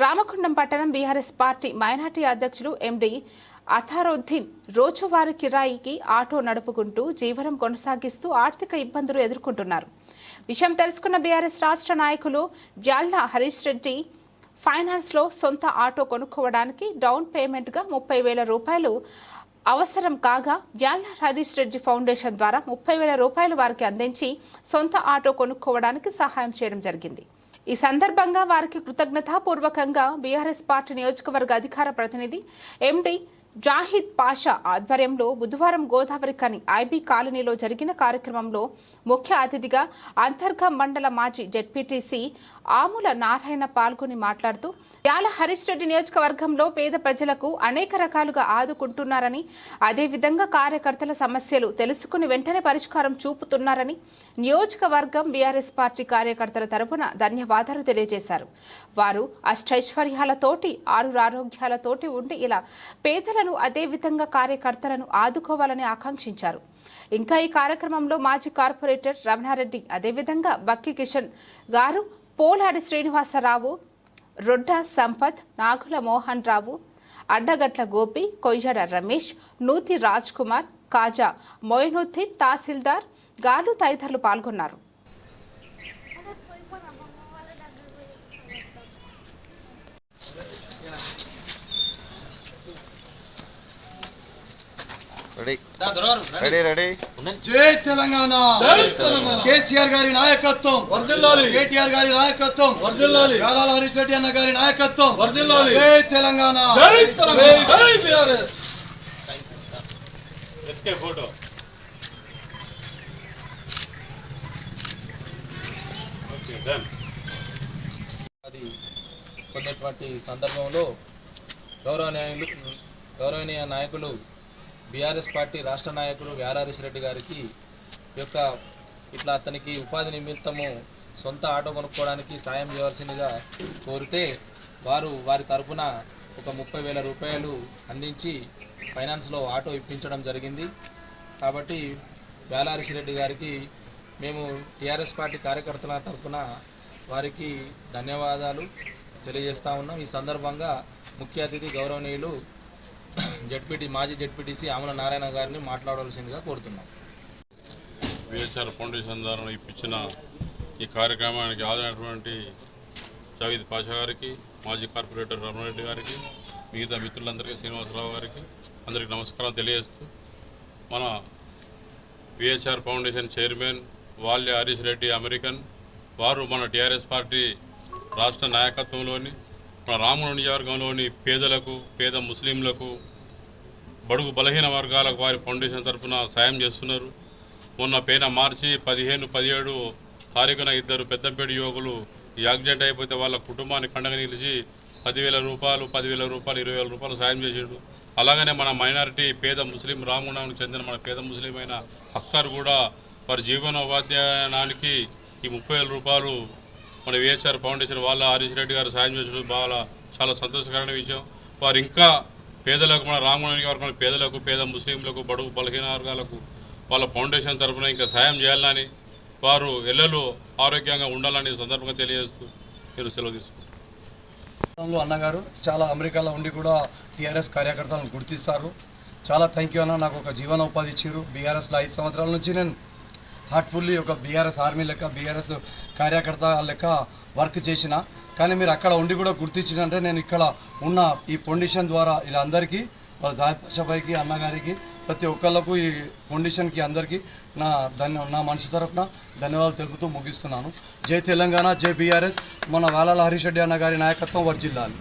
రామగుండం పట్టణం BRS party minority అధ్యక్షులు ఎండి అథారుద్దీన్ రోజువారీ కిరాయికి ఆటో నడుపుకుంటూ జీవనం కొనసాగిస్తూ ఆర్థిక ఇబ్బందులు ఎదుర్కొంటున్నారు. విషయం తెలుసుకున్న బీఆర్ఎస్ రాష్ట్ర నాయకులు వ్యాళ్ళ హరీష్ రెడ్డి ఫైనాన్స్లో సొంత ఆటో కొనుక్కోవడానికి డౌన్ పేమెంట్గా ముప్పై వేల రూపాయలు అవసరం కాగా వ్యాళ్ళ హరీష్ రెడ్డి ఫౌండేషన్ ద్వారా ముప్పై వేల రూపాయలు వారికి అందించి సొంత ఆటో కొనుక్కోవడానికి సహాయం చేయడం జరిగింది. ఈ సందర్భంగా వారికి కృతజ్ఞతాపూర్వకంగా బీఆర్ఎస్ పార్టీ నియోజకవర్గ అధికార ప్రతినిధి ఎండి జాహిద్ పాషా ఆధ్వర్యంలో బుధవారం గోదావరి కని ఐబీ కాలనీలో జరిగిన కార్యక్రమంలో ముఖ్య అతిథిగా అంతర్గ మండల మాజీ జెడ్పీటీసీ ఆముల నారాయణ పాల్గొని మాట్లాడుతూ యాల హరీష్ రెడ్డి నియోజకవర్గంలో పేద ప్రజలకు అనేక రకాలుగా ఆదుకుంటున్నారని అదేవిధంగా కార్యకర్తల సమస్యలు తెలుసుకుని వెంటనే పరిష్కారం చూపుతున్నారని నియోజకవర్గం బీఆర్ఎస్ పార్టీ కార్యకర్తల తరపున ధన్యవాదాలు తెలియజేశారు. వారు అష్టైశ్వర్యాలతోటి ఆరు ఆరోగ్యాలతోటి ఉండి ఇలా పేదలను అదేవిధంగా కార్యకర్తలను ఆదుకోవాలని ఆకాంక్షించారు. ఇంకా ఈ కార్యక్రమంలో మాజీ కార్పొరేటర్ రమణారెడ్డి అదేవిధంగా బక్కి కిషన్ గారు పోలాడి శ్రీనివాసరావు రొడ్డ సంపత్ నాగుల మోహన్ రావు అడ్డగట్ల గోపి కొయ్యడ రమేష్ నూతి రాజ్ కుమార్ కాజా మొయినుద్దీన్ తహసీల్దార్ గాలు తదితరులు పాల్గొన్నారు. రెడీ. రెడీ. రెడీ జై తెలంగాణ. కేసీఆర్ గారి నాయకత్వం. కేటీఆర్ గారి నాయకత్వం. వర్ధిల్లాలి. యాలాల హరీష్ రెడ్డి అన్న గారి నాయకత్వం. వర్ధిల్లాలి. జై తెలంగాణ. జై ఫోటో. అది సందర్భంలో గౌరవనీయులు గౌరవనీయ నాయకులు బీఆర్ఎస్ పార్టీ రాష్ట్ర నాయకులు యారారీస్ రెడ్డి గారికి యొక్క ఇట్లా అతనికి ఉపాధి నిమిత్తము సొంత ఆటో కొనుక్కోవడానికి సాయం చేయవలసిందిగా కోరితే వారు వారి తరఫున ఒక ముప్పై వేల రూపాయలు అందించి ఫైనాన్స్లో ఆటో ఇప్పించడం జరిగింది. కాబట్టి వేలారిషి రెడ్డి గారికి మేము టీఆర్ఎస్ పార్టీ కార్యకర్తల తరపున వారికి ధన్యవాదాలు తెలియజేస్తా ఉన్నాం. ఈ సందర్భంగా ముఖ్య అతిథి గౌరవనీయులు జడ్పీటీ మాజీ జడ్పీటీసీ ఆమల నారాయణ గారిని మాట్లాడవలసిందిగా కోరుతున్నాం. విహెచ్ఆర్ ఫౌండేషన్ ద్వారా ఇప్పించిన ఈ కార్యక్రమానికి ఆదరైనటువంటి జావీద్ పాషా గారికి మాజీ కార్పొరేటర్ రమణరెడ్డి గారికి మిగతా మిత్రులందరికీ శ్రీనివాసరావు గారికి అందరికీ నమస్కారం తెలియజేస్తూ మన విహెచ్ఆర్ ఫౌండేషన్ చైర్మన్ వాల్య హరీష్ రెడ్డి అమెరికన్ వారు మన టీఆర్ఎస్ పార్టీ రాష్ట్ర నాయకత్వంలోని మన రాముడు నియోజకవర్గంలోని పేదలకు పేద ముస్లింలకు బడుగు బలహీన వర్గాలకు వారి ఫౌండేషన్ తరఫున సాయం చేస్తున్నారు. మొన్న పేన మార్చి పదిహేను పదిహేడు తారీఖున ఇద్దరు పెద్దంపేట యువకులు ఈ యాక్సిడెంట్ అయిపోతే వాళ్ళ కుటుంబాన్ని కండగ నిలిచి పదివేల రూపాయలు పదివేల రూపాయలు ఇరవై వేల రూపాయలు సాయం చేసాడు. అలాగనే మన మైనారిటీ పేద ముస్లిం రామగుండానికి చెందిన మన పేద ముస్లిం అయిన అఖ్తార్ కూడా వారి జీవనోపాధ్యానానికి ఈ ముప్పై వేల రూపాయలు మన విహెచ్ఆర్ ఫౌండేషన్ వాళ్ళ హరీష్ రెడ్డి గారు సాయం చేసిన బాగా చాలా సంతోషకరమైన విషయం. వారు ఇంకా పేదలకు మన రామగుండానికి వరకు మన పేదలకు పేద ముస్లింలకు బడుగు బలహీన వర్గాలకు వాళ్ళ ఫౌండేషన్ తరఫున ఇంకా సాయం చేయాలని వారు ఎల్లలు ఆరోగ్యంగా ఉండాలని సందర్భంగా తెలియజేస్తూ మీరు సెలవు తీసుకుంటారు అన్నగారు చాలా అమెరికాలో ఉండి కూడా టీఆర్ఎస్ కార్యకర్తలను గుర్తిస్తారు. చాలా థ్యాంక్ యూ అన్న నాకు ఒక జీవనోపాధి ఇచ్చారు బీఆర్ఎస్లో ఐదు సంవత్సరాల నుంచి నేను హార్ట్ఫుల్లీ ఒక బీఆర్ఎస్ ఆర్మీ లెక్క బీఆర్ఎస్ కార్యకర్త లెక్క వర్క్ చేసిన. కానీ మీరు అక్కడ ఉండి కూడా గుర్తించినంటే నేను ఇక్కడ ఉన్న ఈ పొండిషన్ ద్వారా ఇలా అందరికీ వాళ్ళ జాహిద్ అన్నగారికి ప్రతి ఒక్కళ్ళకు ఈ పొండిషన్కి అందరికీ నా ధన్య నా మనసు తరఫున ధన్యవాదాలు తెలుపుతూ ముగిస్తున్నాను. జై తెలంగాణ జై బీఆర్ఎస్ మన వేలాల హరీష్ రెడ్డి అన్న గారి నాయకత్వం వర్జిల్లాలి.